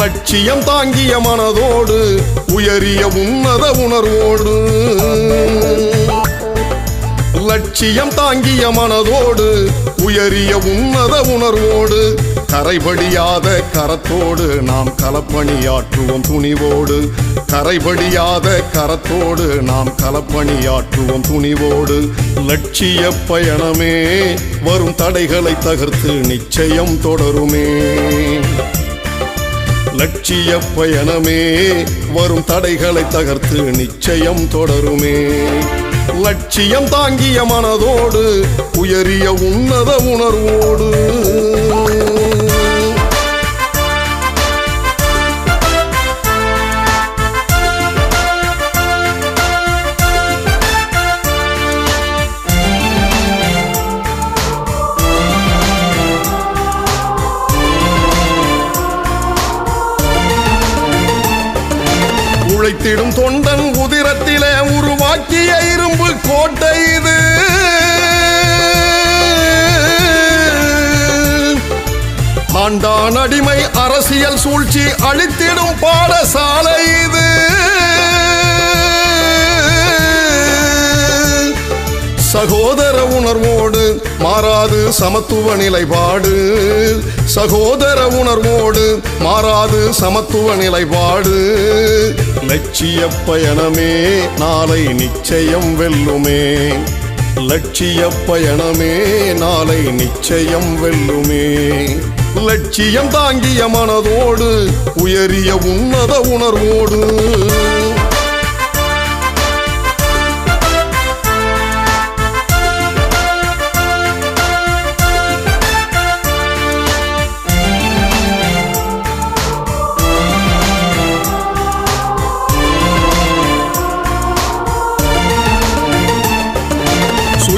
லட்சியம் தாங்கிய மனதோடு உயரிய உன்னத உணர்வோடு. லட்சியம் தாங்கிய மனதோடு உயரிய உன்னத உணர்வோடு. கரைபடியாத கரத்தோடு நாம் கலப்பணியாற்றுவோம் துணிவோடு. கரைபடியாத கரத்தோடு நாம் கலப்பணியாற்றுவோம் துணிவோடு. லட்சிய பயணமே வரும் தடைகளை தகர்த்து நிச்சயம் தொடருமே. லட்சிய பயணமே வரும் தடைகளை தகர்த்து நிச்சயம் தொடருமே. லட்சியம் தாங்கிய மனதோடு உயரிய உன்னத உணர்வோடு. உழைத்திடும் தொண்டன் உதிரத்திலே உருவாக்கிய இரும்பு கோட்டை இது. ஆண்டான் அடிமை அரசியல் சூழ்ச்சி அழித்திடும் பாடசாலை இது. சகோதர உணர்வோடு மாறாது சமத்துவ நிலைப்பாடு. சகோதர உணர்வோடு மாறாது சமத்துவ நிலைப்பாடு. லட்சிய பயணமே நாளை நிச்சயம் வெல்லுமே. லட்சிய பயணமே நாளை நிச்சயம் வெல்லுமே. லட்சியம் தாங்கிய மனதோடு உயரிய உன்னத உணர்வோடு.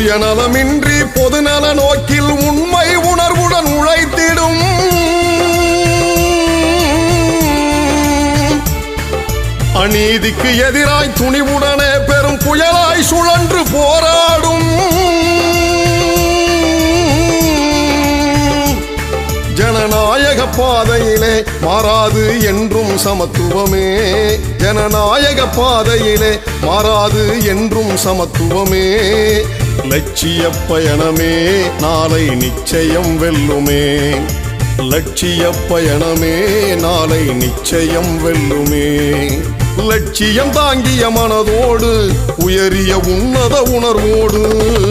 சுயநலமின்றி பொதுநல நோக்கில் உண்மை உணர்வுடன் உழைத்திடும். அநீதிக்கு எதிராய் துணிவுடனே பெரும் புயலாய் சுழன்று போராடும். ஜனநாயக பாதையிலே மாறாது என்றும் சமத்துவமே. ஜனநாயக பாதையிலே மாறாது என்றும் சமத்துவமே. லட்சிய பயணமே நாளை நிச்சயம் வெல்லுமே. லட்சிய பயணமே நாளை நிச்சயம் வெல்லுமே. லட்சியம் தாங்கிய மனதோடு உயரிய உன்னத உணர்வோடு.